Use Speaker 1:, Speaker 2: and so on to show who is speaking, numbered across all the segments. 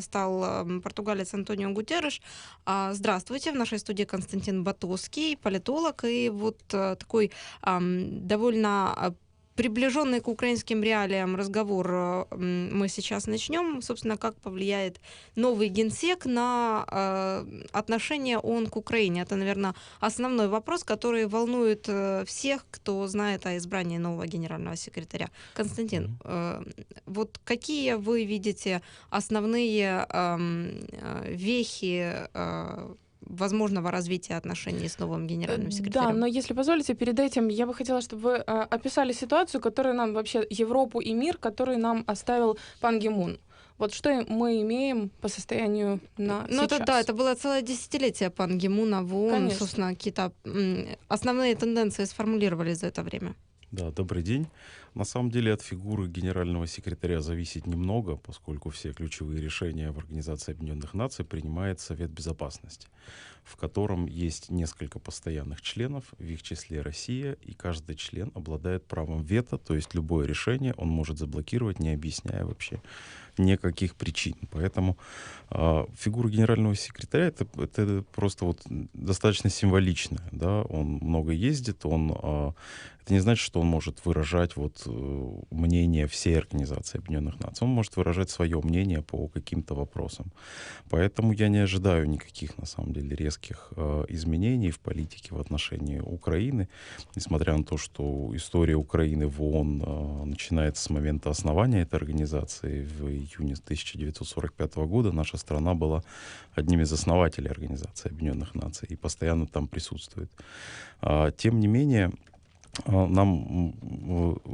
Speaker 1: стал португалец Антонио Гутерреш. А, здравствуйте, в нашей студии Константин Батовский, политолог и вот э, такой довольно а, приближенный к украинским реалиям разговор э, мы сейчас начнем. Собственно, как повлияет новый генсек на э, отношение ООН к Украине? Это, наверное, основной вопрос, который волнует э, всех, кто знает о избрании нового генерального секретаря. Константин, вот какие вы видите основные вехи возможного развития отношений с новым генеральным секретарем.
Speaker 2: Да, но если позволите, перед этим я бы хотела, чтобы вы э, описали ситуацию, которую нам вообще Европу и мир, который нам оставил Пан Гимун. Вот что мы имеем по состоянию на
Speaker 1: Ну,
Speaker 2: сейчас?
Speaker 1: это да, это было целое десятилетие Пан Гимуна в ООН. Конечно. Собственно, какие-то основные тенденции сформулировались за это время.
Speaker 3: Да, добрый день. На самом деле от фигуры генерального секретаря зависит немного, поскольку все ключевые решения в Организации Объединенных Наций принимает Совет Безопасности, в котором есть несколько постоянных членов, в их числе Россия, и каждый член обладает правом вето, то есть любое решение он может заблокировать, не объясняя вообще никаких причин. Поэтому э, фигура генерального секретаря это, это просто вот достаточно символичная. Да? Он много ездит, он, э, это не значит, что он может выражать вот, э, мнение всей Организации Объединенных Наций. Он может выражать свое мнение по каким-то вопросам. Поэтому я не ожидаю никаких, на самом деле, резких э, изменений в политике в отношении Украины, несмотря на то, что история Украины в ООН э, начинается с момента основания этой организации в июне 1945 года наша страна была одним из основателей Организации Объединенных Наций и постоянно там присутствует. А, тем не менее, нам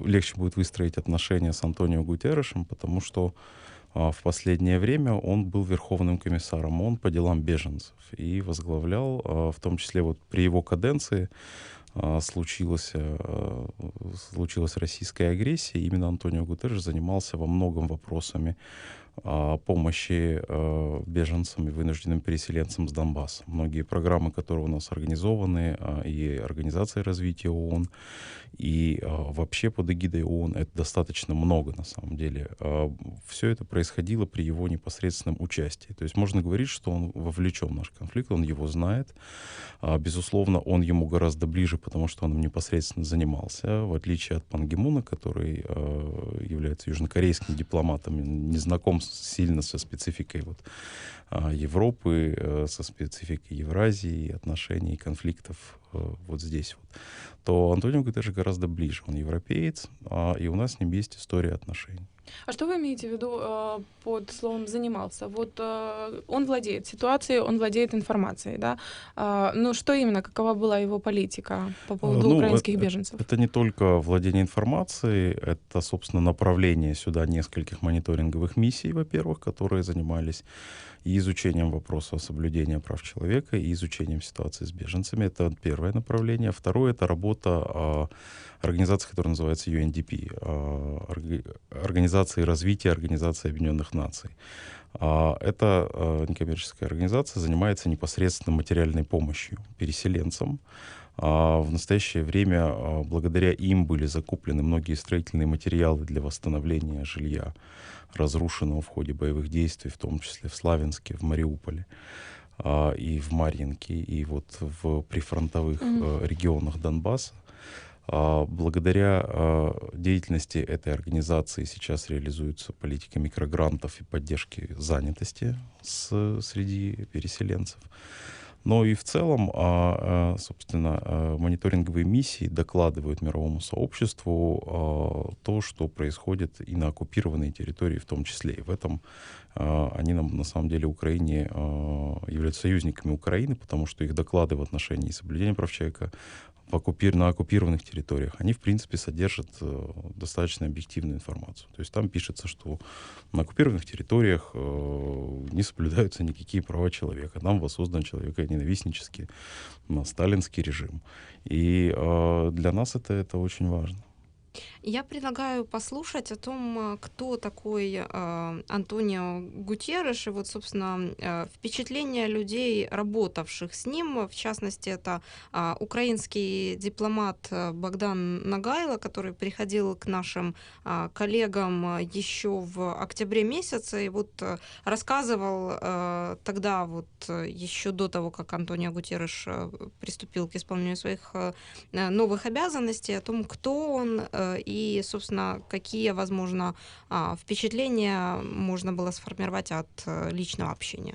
Speaker 3: легче будет выстроить отношения с Антонио Гутеррешем, потому что а, в последнее время он был верховным комиссаром ООН по делам беженцев и возглавлял, в том числе вот при его каденции, случилась, случилась российская агрессия, именно Антонио Гутерреш занимался во многом вопросами помощи э, беженцам и вынужденным переселенцам с Донбасса. Многие программы, которые у нас организованы, и Организация развития ООН, и вообще под эгидой ООН, это достаточно много на самом деле. Все это происходило при его непосредственном участии. То есть можно говорить, что он вовлечен в наш конфликт, он его знает. Безусловно, он ему гораздо ближе, потому что он им непосредственно занимался, в отличие от Пан Гимуна, который является южнокорейским дипломатом, не знаком сильно со спецификой вот, а, Европы, э, со спецификой Евразии, отношений, конфликтов э, вот здесь вот, то Антонио Гутерреш гораздо ближе. Он европеец, а, и у нас с ним есть история отношений.
Speaker 2: А что вы имеете в виду э, под словом занимался? Вот э, он владеет ситуацией, он владеет информацией, да? Э, но что именно, какова была его политика по поводу ну, украинских
Speaker 3: это,
Speaker 2: беженцев?
Speaker 3: Это не только владение информацией, это, собственно, направление сюда нескольких мониторинговых миссий, во-первых, которые занимались и изучением вопроса соблюдения прав человека, и изучением ситуации с беженцами. Это первое направление. Второе — это работа а, организации, которая называется UNDP, а, Организации развития Организации Объединенных Наций. А, эта а, некоммерческая организация занимается непосредственно материальной помощью переселенцам. В настоящее время благодаря им были закуплены многие строительные материалы для восстановления жилья разрушенного в ходе боевых действий, в том числе в Славянске, в Мариуполе а, и в Марьинке, и вот в прифронтовых mm-hmm. регионах Донбасса. А, благодаря а, деятельности этой организации сейчас реализуется политика микрогрантов и поддержки занятости с, среди переселенцев. Но и в целом, а, а, собственно, а, мониторинговые миссии докладывают мировому сообществу то, что происходит и на оккупированной территории в том числе. И в этом они нам, на самом деле, Украине являются союзниками Украины, потому что их доклады в отношении соблюдения прав человека в оккупир... на оккупированных территориях, они, в принципе, содержат э, достаточно объективную информацию. То есть там пишется, что на оккупированных территориях э, не соблюдаются никакие права человека. Там воссоздан человеконенавистнический на сталинский режим. И э, для нас это, это очень важно.
Speaker 1: Я предлагаю послушать о том, э, кто такой э, Антонио Гутерреш, и вот, собственно, э, впечатление людей, работавших с ним, в частности, это украинский дипломат Богдан Нагайло, который приходил к нашим коллегам еще в октябре месяце, и вот рассказывал тогда, вот еще до того, как Антонио Гутерреш приступил к исполнению своих новых обязанностей, о том, кто он э, и, собственно, какие, возможно, впечатления можна було сформувати від е, лічного общення.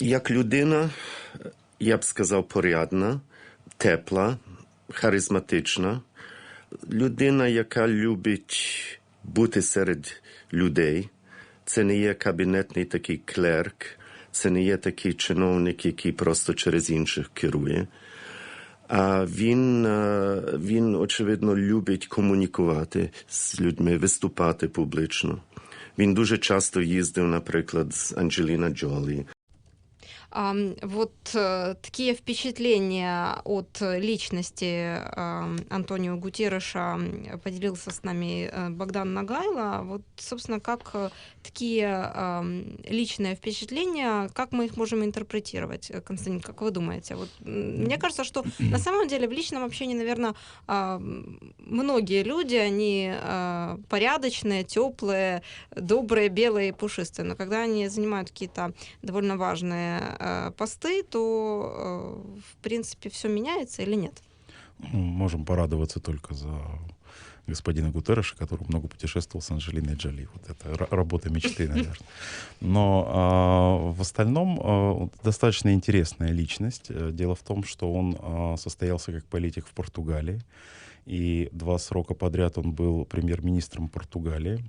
Speaker 4: Як людина, я б сказав, порядна, тепла, харизматична, людина, яка любить бути серед людей. Це не є кабінетний такий клерк, це не є такий чиновник, який просто через інших керує. А він, він, очевидно, любить комунікувати з людьми, виступати публічно. Він дуже часто їздив, наприклад, з Анджеліна Джолі.
Speaker 1: А, вот э, такие впечатления от личности Антонио Гутерреша поделился с нами э, Богдан Нагайло. Вот, собственно, как э, такие личные впечатления, как мы их можем интерпретировать, Константин, как вы думаете? Вот, мне кажется, что на самом деле в личном общении, наверное, многие люди, они э, порядочные, теплые, добрые, белые пушистые, но когда они занимают какие-то довольно важные э, посты, то, э, в принципе, все меняется или нет?
Speaker 3: Ну, Можем порадоваться только за господина Гутерреша, который много путешествовал с Анджелиной Джоли. Вот это ра- работа мечты, наверное. Но а, в остальном а, достаточно интересная личность. Э, Дело в том, что он а, состоялся как политик в Португалии. И два срока подряд он был премьер-министром Португалии.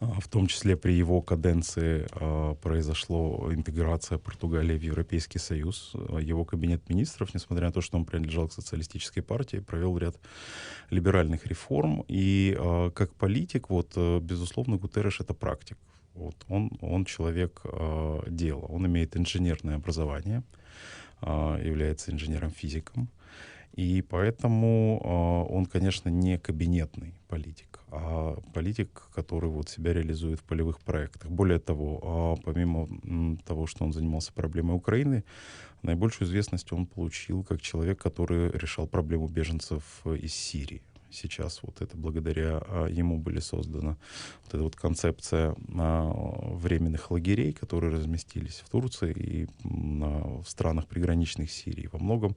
Speaker 3: А, В том числе при его каденции а, произошла интеграция Португалии в Европейский Союз. А, Его кабинет министров, несмотря на то, что он принадлежал к социалистической партии, провел ряд либеральных реформ. И как политик, вот, э, безусловно, Гутерреш это практик. Вот, он, он человек дела, он имеет инженерное образование, является инженером-физиком. И поэтому он, конечно, не кабинетный политик, а политик, который вот себя реализует в полевых проектах. Более того, а, помимо того, что он занимался проблемой Украины, наибольшую известность он получил как человек, который решал проблему беженцев э, из Сирии. Сейчас вот это благодаря а, ему были создана вот эта вот концепция а, временных лагерей, которые разместились в Турции и в странах приграничных Сирии. Во многом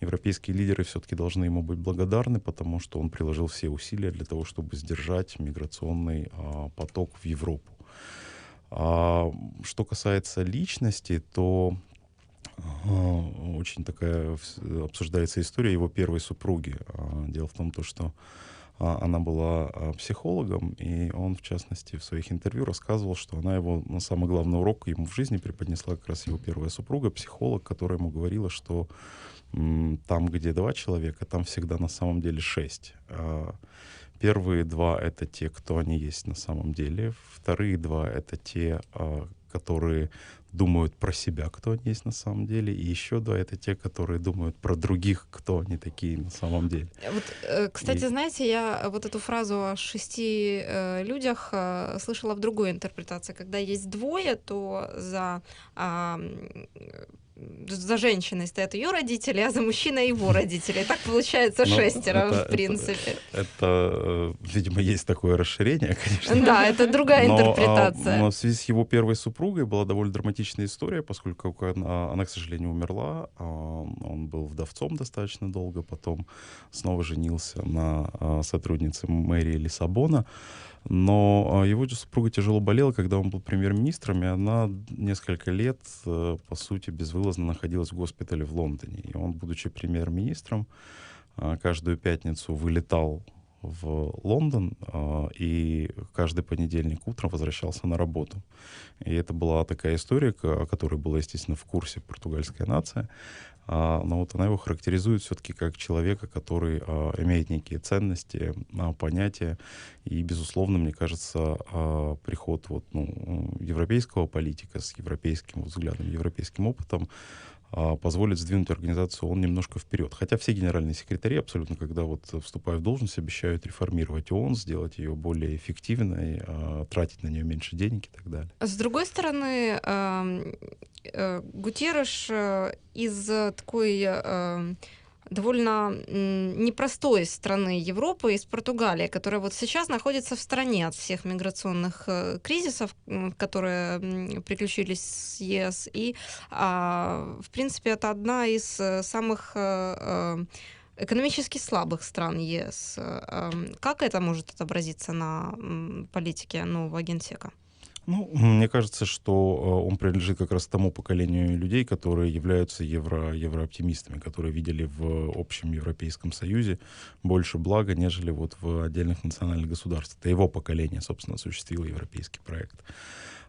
Speaker 3: европейские лидеры все-таки должны ему быть благодарны, потому что он приложил все усилия для того, чтобы сдержать миграционный а, поток в Европу. Что касается личности, то очень такая обсуждается история его первой супруги. А, Дело в том, то, что а, она была а, психологом, и он, в частности, в своих интервью рассказывал, что она его, на самый главный урок ему в жизни преподнесла как раз его первая супруга, психолог, которая ему говорила, что там, где два человека, там всегда на самом деле шесть. Первые два — это те, кто они есть на самом деле. Вторые два — это те, которые думают про себя, кто они есть на самом деле. И еще два — это те, которые думают про других, кто они такие на самом деле.
Speaker 1: Вот, э, кстати,
Speaker 3: И-
Speaker 1: знаете, я вот эту фразу о шести э, людях э, слышала в другой интерпретации. Когда есть двое, то за, м, за женщиной стоят ее родители, а за мужчиной его родители. И так получается
Speaker 3: Ну,
Speaker 1: шестеро,
Speaker 3: это-
Speaker 1: в принципе.
Speaker 3: Это, э, видимо, есть такое расширение, конечно.
Speaker 1: Да, это другая
Speaker 3: Но, а,
Speaker 1: интерпретация.
Speaker 3: но в связи с его первой супругой была довольно драматичная история, поскольку она, она, к сожалению, умерла. а, Он был вдовцом достаточно долго, потом снова женился на а, сотруднице мэрии Лиссабона. Но а, его супруга тяжело болела, когда он был премьер-министром, и она несколько лет, э, по сути, безвылазно находилась в госпитале в Лондоне. И он, будучи премьер-министром, а, каждую пятницу вылетал в Лондон а, и каждый понедельник утром возвращался на работу. И это была такая история, о которой была, естественно, в курсе португальская нация. А, Но вот она его характеризует все-таки как человека, который а, имеет некие ценности, понятия. И, безусловно, мне кажется, приход вот, ну, европейского политика с европейским взглядом, европейским опытом позволит сдвинуть организацию ООН немножко вперед. Хотя все генеральные секретари абсолютно, когда вот вступая в должность, обещают реформировать ООН, сделать ее более эффективной, а, тратить на нее меньше денег и так далее.
Speaker 1: С другой стороны, э, Гутерреш э, из такой э, довольно непростой страны Европы, из Португалии, которая вот сейчас находится в стороне от всех миграционных э, кризисов, которые приключились с ЕС. И, а, в принципе, это одна из э, самых э, экономически слабых стран ЕС. Как это может отобразиться на политике нового генсека?
Speaker 3: Ну, мне кажется, что э, он принадлежит как раз тому поколению людей, которые являются евро, еврооптимистами, которые видели в общем Европейском Союзе больше блага, нежели вот в отдельных национальных государствах. Это его поколение, собственно, осуществило европейский проект.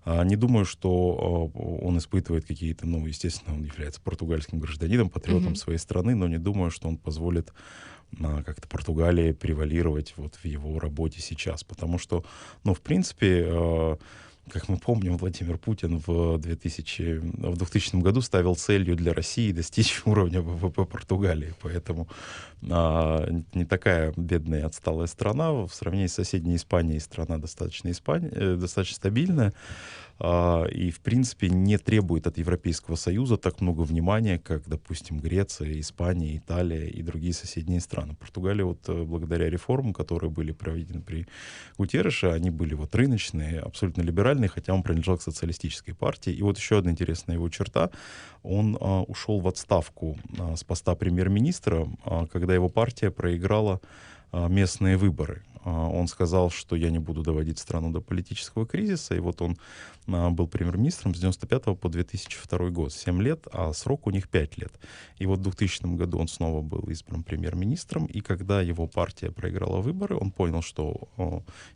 Speaker 3: А, не думаю, что э, он испытывает какие-то, ну, естественно, он является португальским гражданином, патриотом mm-hmm. своей страны, но не думаю, что он позволит а, как-то Португалии превалировать вот в его работе сейчас, потому что, ну, в принципе, э, как мы помним, Владимир Путин в, 2000, в 2000 году ставил целью для России достичь уровня ВВП Португалии. Поэтому а, не такая бедная и отсталая страна. В сравнении с соседней Испанией страна достаточно, Испани... Э, достаточно стабильная. А, и, в принципе, не требует от Европейского Союза так много внимания, как, допустим, Греция, Испания, Италия и другие соседние страны. Португалия вот э, благодаря реформам, которые были проведены при Гутерреше, они были вот рыночные, абсолютно либеральные, хотя он принадлежал к социалистической партии. И вот еще одна интересная его черта. Он а, ушел в отставку а, с поста премьер-министра, а, когда его партия проиграла а, местные выборы. А, он сказал, что я не буду доводить страну до политического кризиса, и вот он а, был премьер-министром с 95 по 2002 год, 7 лет, а срок у них 5 лет. И вот в 2000 году он снова был избран премьер-министром, и когда его партия проиграла выборы, он понял, что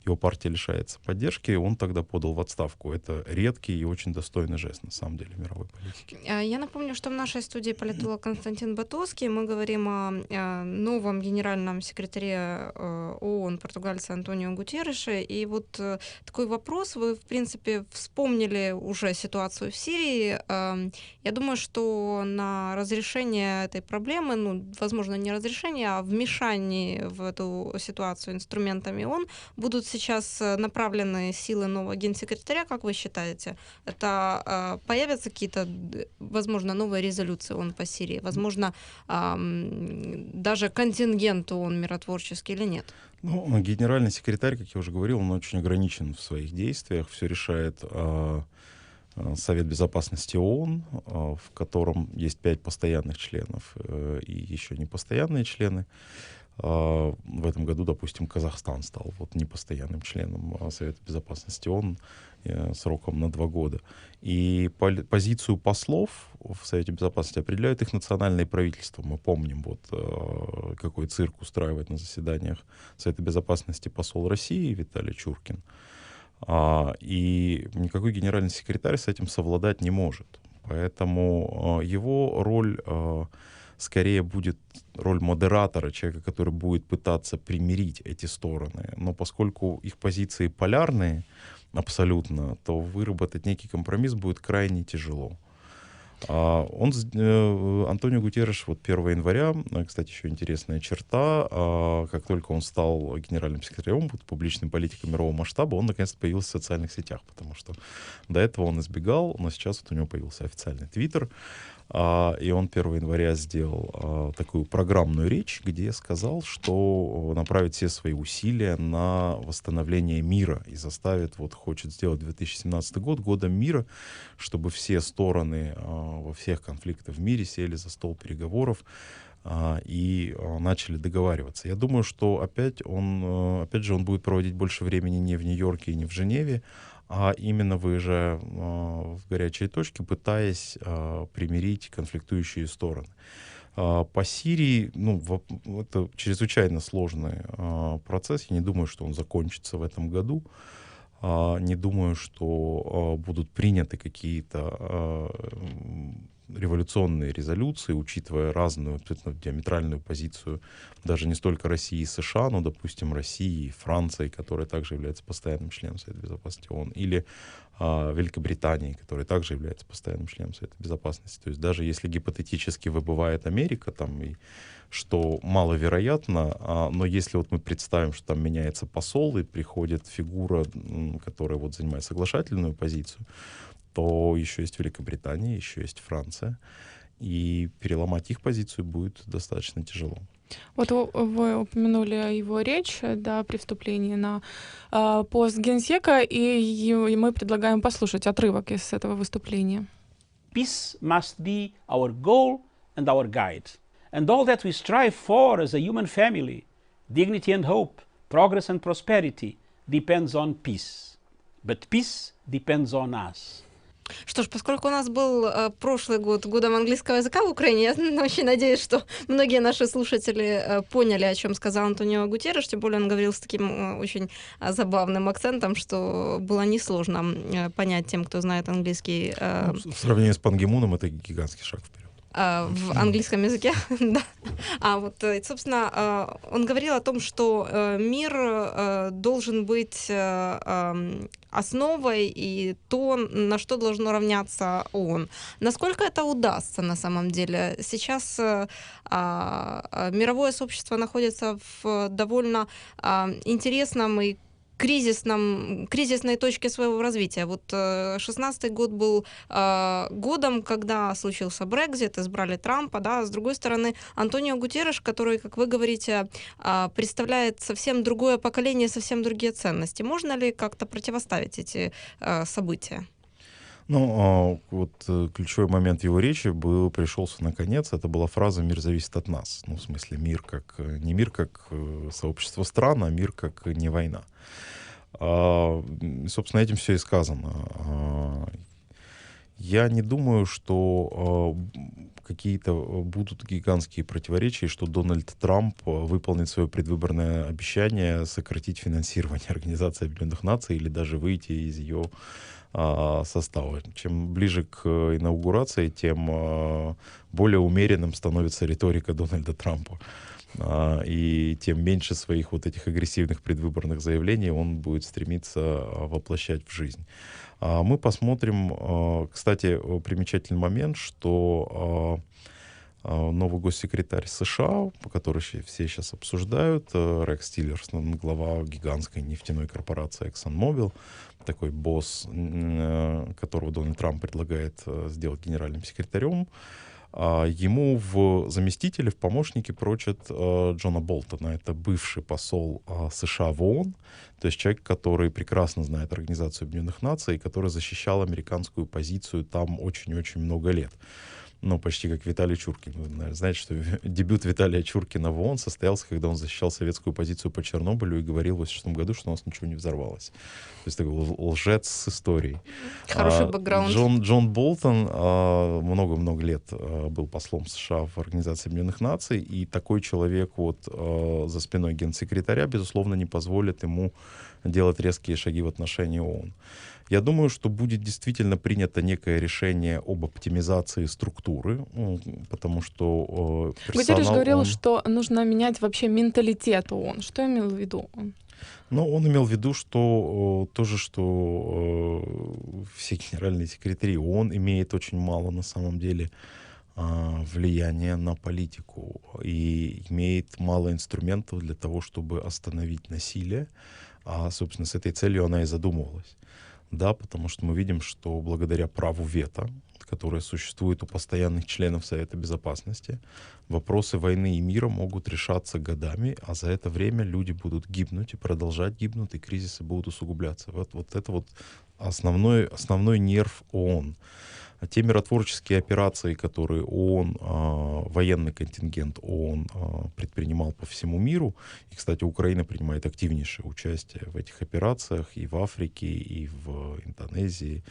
Speaker 3: его партия лишается поддержки, и он тогда подал в отставку. Это редкий и очень достойный жест, на самом деле, мировой политики.
Speaker 1: Я напомню, что в нашей студии политолог Константин Батовский. Мы говорим о новом генеральном секретаре э, ООН португальца Антонио Гутерреша. И вот э, такой вопрос. Вы, в принципе, вспомнили уже ситуацию в Сирии. Эм, я думаю, что на разрешение этой проблемы, ну, возможно, не разрешение, а вмешание в эту ситуацию инструментами ООН будут сейчас э, направлены силы нового генсекретаря, как вы считаете? Это появятся какие-то, возможно, новые резолюции ООН по Сирии? Возможно, даже контингент ООН миротворческий или нет?
Speaker 3: Ну, генеральный секретарь, как я уже говорил, он очень ограничен в своих действиях. Все решает э, Совет Безопасности ООН, э, в котором есть пять постоянных членов э, и еще непостоянные члены. Э, в этом году, допустим, Казахстан стал вот непостоянным членом Совета Безопасности ООН э, сроком на два года. И позицию послов в Совете Безопасности определяют их национальные правительства. Мы помним, вот э, какой цирк устраивает на заседаниях Совета Безопасности посол России Виталий Чуркин. А, и никакой генеральный секретарь с этим совладать не может. Поэтому э, его роль э, скорее будет роль модератора, человека, который будет пытаться примирить эти стороны. Но поскольку их позиции полярные абсолютно, то выработать некий компромисс будет крайне тяжело. А, он, э, Антонио Гутерреш, вот 1 января, э, кстати, еще интересная черта, а, как только он стал генеральным секретарем, публичным политиком мирового масштаба, он наконец-то появился в социальных сетях, потому что до этого он избегал, но сейчас вот у него появился официальный твиттер, а, и он 1 января сделал а, такую программную речь, где сказал, что направит все свои усилия на восстановление мира и заставит, вот хочет сделать 2017 год годом мира, чтобы все стороны а, во всех конфликтах в мире сели за стол переговоров и начали договариваться. Я думаю, что опять он, опять же, он будет проводить больше времени не в Нью-Йорке и не в Женеве, а именно выезжая в горячие точки, пытаясь а, примирить конфликтующие стороны. А, по Сирии, ну, это чрезвычайно сложный а, процесс. Я не думаю, что он закончится в этом году. Не думаю, что будут приняты какие-то революционные резолюции, учитывая разную, абсолютно диаметральную позицию даже не столько России и США, но, допустим, России и Франции, которая также является постоянным членом Совета Безопасности ООН, или а, Великобритании, которая также является постоянным членом Совета Безопасности. То есть даже если гипотетически выбывает Америка, там, и что маловероятно, а, но если вот мы представим, что там меняется посол и приходит фигура, которая вот занимает соглашательную позицию, то еще есть Великобритания, еще есть Франция, и переломать их позицию будет достаточно тяжело.
Speaker 2: Вот вы упомянули его речь да, при вступлении на э, пост генсека, и, и мы предлагаем послушать отрывок из этого выступления.
Speaker 5: Peace must be our goal and our guide. And all that we strive for as a human family, dignity and hope, progress and prosperity, depends on peace. But peace depends on us.
Speaker 1: Что ж, поскольку у нас был э, прошлый год годом английского языка в Украине, я очень надеюсь, что многие наши слушатели э, поняли, о чем сказал Антонио Гутерреш, тем более он говорил с таким э, очень э, забавным акцентом, что было несложно э, понять тем, кто знает английский.
Speaker 3: Э, ну, в сравнении с Пангемуном это гигантский шаг вперед.
Speaker 1: А, в английском языке, да. А вот, э, собственно, а, он говорил о том, что э, мир э, должен быть основой и то, на что должно равняться ООН. Насколько это удастся на самом деле? Сейчас а, мировое сообщество находится в довольно интересном и кризисном, кризисной точке своего развития. Вот 16 э, год был э, годом, когда случился Брекзит, избрали Трампа, да, с другой стороны, Антонио Гутерреш, который, как вы говорите, э, представляет совсем другое поколение, совсем другие ценности. Можно ли как-то противоставить эти э, события?
Speaker 3: Ну, а, вот э, ключевой момент его речи был, пришелся наконец. Это была фраза «мир зависит от нас». Ну, в смысле, мир как... Э, не мир как э, сообщество стран, а мир как не война. А, собственно, этим все и сказано. А, я не думаю, что какие-то будут гигантские противоречия, что Дональд Трамп выполнит свое предвыборное обещание сократить финансирование Организации Объединенных Наций или даже выйти из ее а, состава. Чем ближе к инаугурации, тем а, более умеренным становится риторика Дональда Трампа. А, и тем меньше своих вот этих агрессивных предвыборных заявлений он будет стремиться воплощать в жизнь. Мы посмотрим, кстати, примечательный момент, что новый госсекретарь США, который все сейчас обсуждают, э, Рекс Тиллерсон, глава гигантской нефтяной корпорации ExxonMobil, такой босс, э, которого Дональд Трамп предлагает э, сделать генеральным секретарем, а ему в заместители, в помощники прочат Джона Болтона. Это бывший посол США в ООН, то есть человек, который прекрасно знает Организацию Объединенных Наций, который защищал американскую позицию там очень-очень много лет ну, почти как Виталий Чуркин. Вы, наверное, знаете, что дебют Виталия Чуркина в ООН состоялся, когда он защищал советскую позицию по Чернобылю и говорил в 1986 году, что у нас ничего не взорвалось. То есть такой лжец с историей.
Speaker 1: Хороший а, бэкграунд.
Speaker 3: Джон, Джон Болтон а, много-много лет а, был послом США в Организации Объединенных Наций, и такой человек вот за спиной генсекретаря, безусловно, не позволит ему делать резкие шаги в отношении ООН. Я думаю, что будет действительно принято некое решение об оптимизации структуры, потому что
Speaker 2: э, персонал... говорил, он... что нужно менять вообще менталитет ООН. Что имел в виду он?
Speaker 3: Ну, он имел в виду, что э, тоже, что э, все генеральные секретари ООН имеет очень мало на самом деле э, влияния на политику и имеет мало инструментов для того, чтобы остановить насилие. А, собственно, с этой целью она и задумывалась да, потому что мы видим, что благодаря праву вето, которое существует у постоянных членов Совета Безопасности, вопросы войны и мира могут решаться годами, а за это время люди будут гибнуть и продолжать гибнуть, и кризисы будут усугубляться. Вот, вот это вот основной, основной нерв ООН. А те миротворческие операции, которые ООН, а, военный контингент ООН а, предпринимал по всему миру, и, кстати, Украина принимает активнейшее участие в этих операциях и в Африке, и в Индонезии,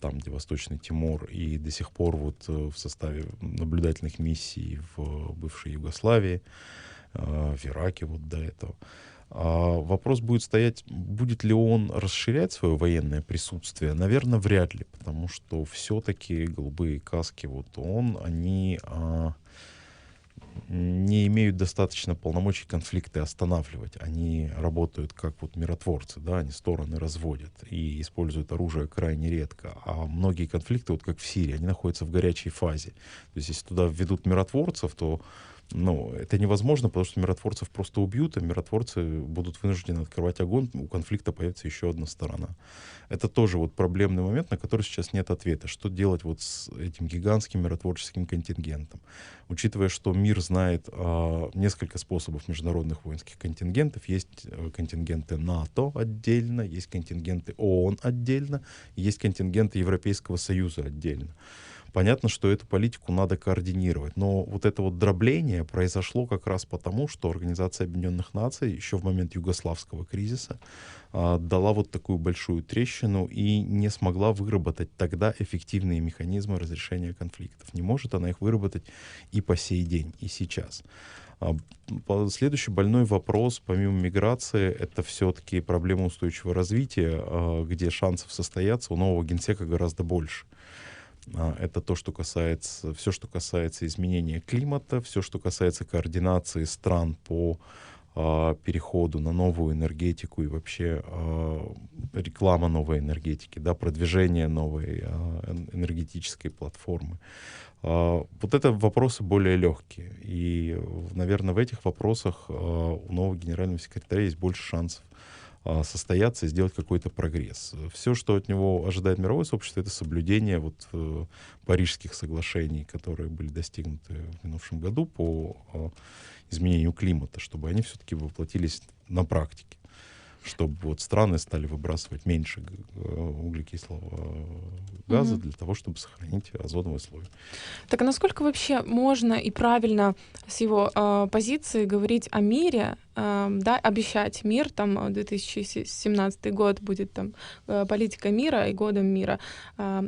Speaker 3: там, где Восточный Тимор, и до сих пор вот э, в составе наблюдательных миссий в бывшей Югославии, в Ираке вот до этого. А вопрос будет стоять, будет ли он расширять свое военное присутствие? Наверное, вряд ли, потому что все-таки голубые каски, вот он, они а, не имеют достаточно полномочий конфликты останавливать. Они работают как вот миротворцы, да, они стороны разводят и используют оружие крайне редко. А многие конфликты, вот как в Сирии, они находятся в горячей фазе. То есть если туда введут миротворцев, то ну, это невозможно, потому что миротворцев просто убьют, а миротворцы будут вынуждены открывать огонь, у конфликта появится еще одна сторона. Это тоже вот проблемный момент, на который сейчас нет ответа. Что делать вот с этим гигантским миротворческим контингентом? Учитывая, что мир знает э, несколько способов международных воинских контингентов, есть э, контингенты НАТО отдельно, есть контингенты ООН отдельно, есть контингенты Европейского Союза отдельно. Понятно, что эту политику надо координировать, но вот это вот дробление произошло как раз потому, что Организация Объединенных Наций еще в момент югославского кризиса а, дала вот такую большую трещину и не смогла выработать тогда эффективные механизмы разрешения конфликтов. Не может она их выработать и по сей день, и сейчас. А, следующий больной вопрос, помимо миграции, это все-таки проблема устойчивого развития, а, где шансов состояться у нового генсека гораздо больше. Это то, что касается, все, что касается изменения климата, все, что касается координации стран по э, переходу на новую энергетику и вообще э, реклама новой энергетики, да, продвижение новой энергетической платформы. Вот это вопросы более легкие. И, наверное, в этих вопросах у нового генерального секретаря есть больше шансов а, состояться и сделать какой-то прогресс. Все, что от него ожидает мировое сообщество, это соблюдение вот э, парижских соглашений, которые были достигнуты в минувшем году по э, изменению климата, чтобы они все-таки воплотились на практике чтобы вот страны стали выбрасывать меньше э, углекислого газа угу. для того, чтобы сохранить озоновый слой.
Speaker 2: Так а насколько вообще можно и правильно с его э, позиции говорить о мире, да, обещать мир, там 2017 э, год будет там э, политика мира и годом мира,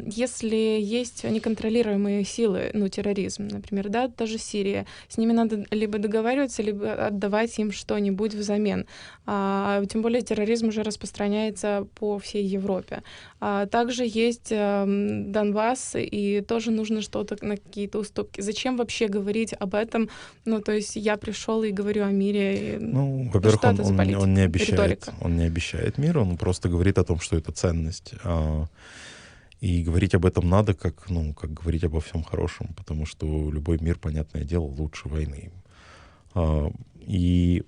Speaker 2: если есть неконтролируемые силы, ну, терроризм, например, да, даже Сирия, с ними надо либо договариваться, либо отдавать им что-нибудь взамен. А, тем более терроризм уже распространяется по всей Европе. А, также есть эм, Донбасс, и тоже нужно что-то на какие-то уступки. Зачем вообще говорить об этом? Ну, то есть я пришел и говорю о мире.
Speaker 3: Ну, ну, во-первых, он, он, он, не обещает, он не обещает мир, он просто говорит о том, что это ценность. А, и говорить об этом надо, как, ну, как говорить обо всем хорошем, потому что любой мир, понятное дело, лучше войны. А, и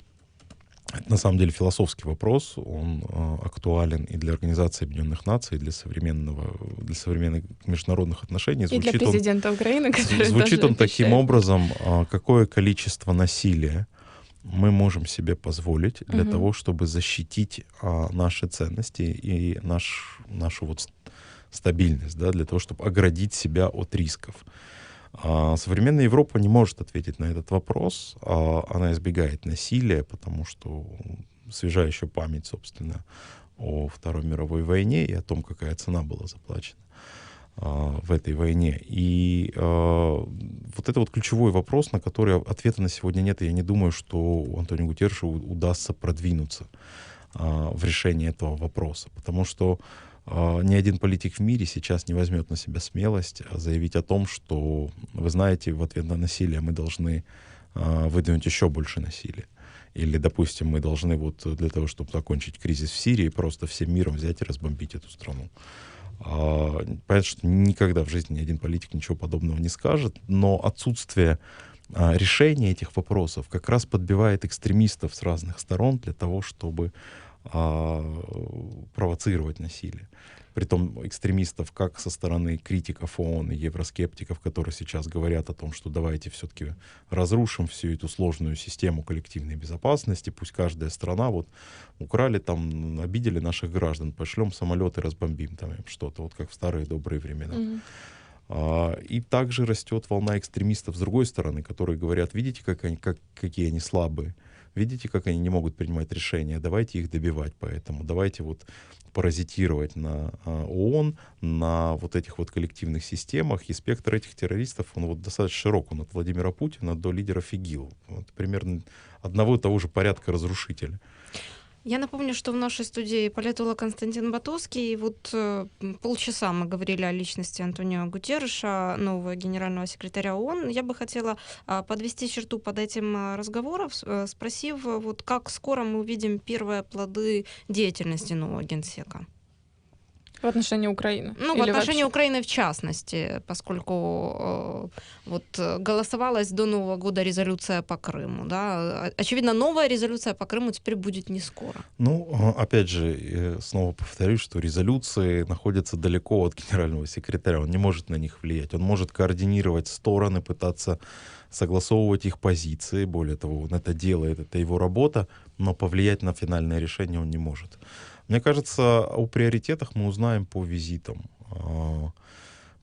Speaker 3: это на самом деле философский вопрос, он э, актуален и для Организации Объединенных Наций, и для современного, для современных международных отношений.
Speaker 2: Звучит и для президента
Speaker 3: он,
Speaker 2: Украины, который
Speaker 3: Звучит он
Speaker 2: обещает.
Speaker 3: таким образом, э, какое количество насилия мы можем себе позволить для угу. того, чтобы защитить а, наши ценности и наш, нашу вот стабильность, да, для того, чтобы оградить себя от рисков. А, современная Европа не может ответить на этот вопрос. А, она избегает насилия, потому что свежая еще память, собственно, о Второй мировой войне и о том, какая цена была заплачена. А, в этой войне. И вот это вот ключевой вопрос, на который ответа на сегодня нет, и я не думаю, что у Антонио Гутерреша удастся продвинуться в решении этого вопроса, потому что ни один политик в мире сейчас не возьмет на себя смелость заявить о том, что, вы знаете, в ответ на насилие мы должны э, выдвинуть еще больше насилия. Или, допустим, мы должны вот для того, чтобы закончить кризис в Сирии, просто всем миром взять и разбомбить эту страну. А, понятно, что никогда в жизни ни один политик ничего подобного не скажет, но отсутствие а, решения этих вопросов как раз подбивает экстремистов с разных сторон для того, чтобы а, провоцировать насилие притом экстремистов как со стороны критиков ООН и евроскептиков, которые сейчас говорят о том, что давайте все-таки разрушим всю эту сложную систему коллективной безопасности, пусть каждая страна, вот украли там, обидели наших граждан, пошлем самолеты, разбомбим там что-то, вот как в старые добрые времена. Mm-hmm. А, и также растет волна экстремистов с другой стороны, которые говорят, видите, как они, как, какие они слабые, видите, как они не могут принимать решения, давайте их добивать поэтому, давайте вот паразитировать на а, ООН, на вот этих вот коллективных системах, и спектр этих террористов, он вот достаточно широк, он от Владимира Путина до лидеров ИГИЛ, вот примерно одного и того же порядка разрушителя.
Speaker 1: Я напомню, что в нашей студии политолог Константин Батовский. И вот э, полчаса мы говорили о личности Антонио Гутерреша, нового генерального секретаря ООН. Я бы хотела а, подвести черту под этим а, разговором, э, спросив, э, вот как скоро мы увидим первые плоды деятельности нового генсека?
Speaker 2: В отношении Украины.
Speaker 1: Ну, в
Speaker 2: Или
Speaker 1: отношении
Speaker 2: вообще?
Speaker 1: Украины в частности, поскольку э, вот э, голосовалась до Нового года резолюция по Крыму, да, очевидно, новая резолюция по Крыму теперь будет не скоро.
Speaker 3: Ну, а, опять же, снова повторюсь, что резолюции находятся далеко от генерального секретаря. Он не может на них влиять. Он может координировать стороны, пытаться согласовывать их позиции. Более того, он это делает, это его работа, но повлиять на финальное решение он не может. Мне кажется, о приоритетах мы узнаем по визитам. а,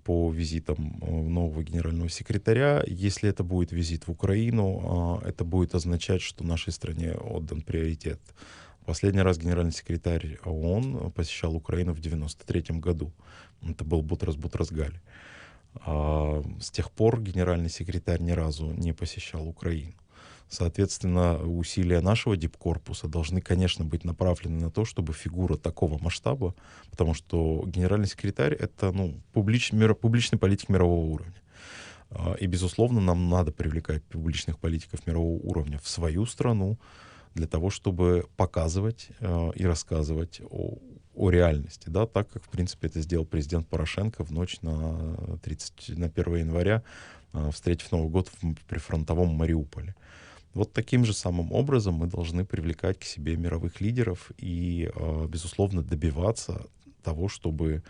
Speaker 3: По визитам э, нового генерального секретаря. Если это будет визит в Украину, а, это будет означать, что нашей стране отдан приоритет. Последний раз генеральный секретарь ООН посещал Украину в 93 году. Это был Бутрас Бутрасгаль. А, С тех пор генеральный секретарь ни разу не посещал Украину. Соответственно, усилия нашего дипкорпуса должны, конечно, быть направлены на то, чтобы фигура такого масштаба, потому что генеральный секретарь — это ну, публич, миро- публичный политик мирового уровня. А, И, безусловно, нам надо привлекать публичных политиков мирового уровня в свою страну для того, чтобы показывать э, и рассказывать о, о реальности, да, так как, в принципе, это сделал президент Порошенко в ночь на, 30, на 1 января, э, встретив Новый год в прифронтовом Мариуполе. Вот таким же самым образом мы должны привлекать к себе мировых лидеров и, э, безусловно, добиваться того, чтобы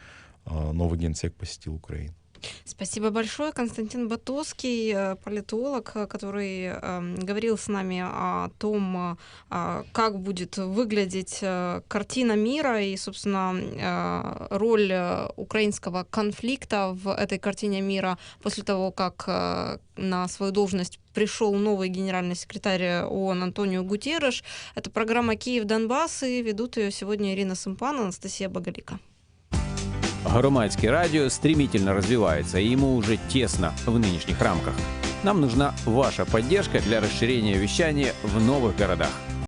Speaker 3: э, новый генсек посетил Украину.
Speaker 1: Спасибо большое. Константин Батовский, э, политолог, э, который эм, говорил с нами о том, э, как будет выглядеть картина мира и, собственно, роль украинского конфликта в этой картине мира после того, как на свою должность пришел новый генеральный секретарь ООН Антонио Гутерреш. Это программа «Киев-Донбасс» и ведут ее сегодня Ирина Сымпан, Анастасия Боголика.
Speaker 6: Громадское радио стремительно развивается, и ему уже тесно в нынешних рамках. Нам нужна ваша поддержка для расширения вещания в новых городах.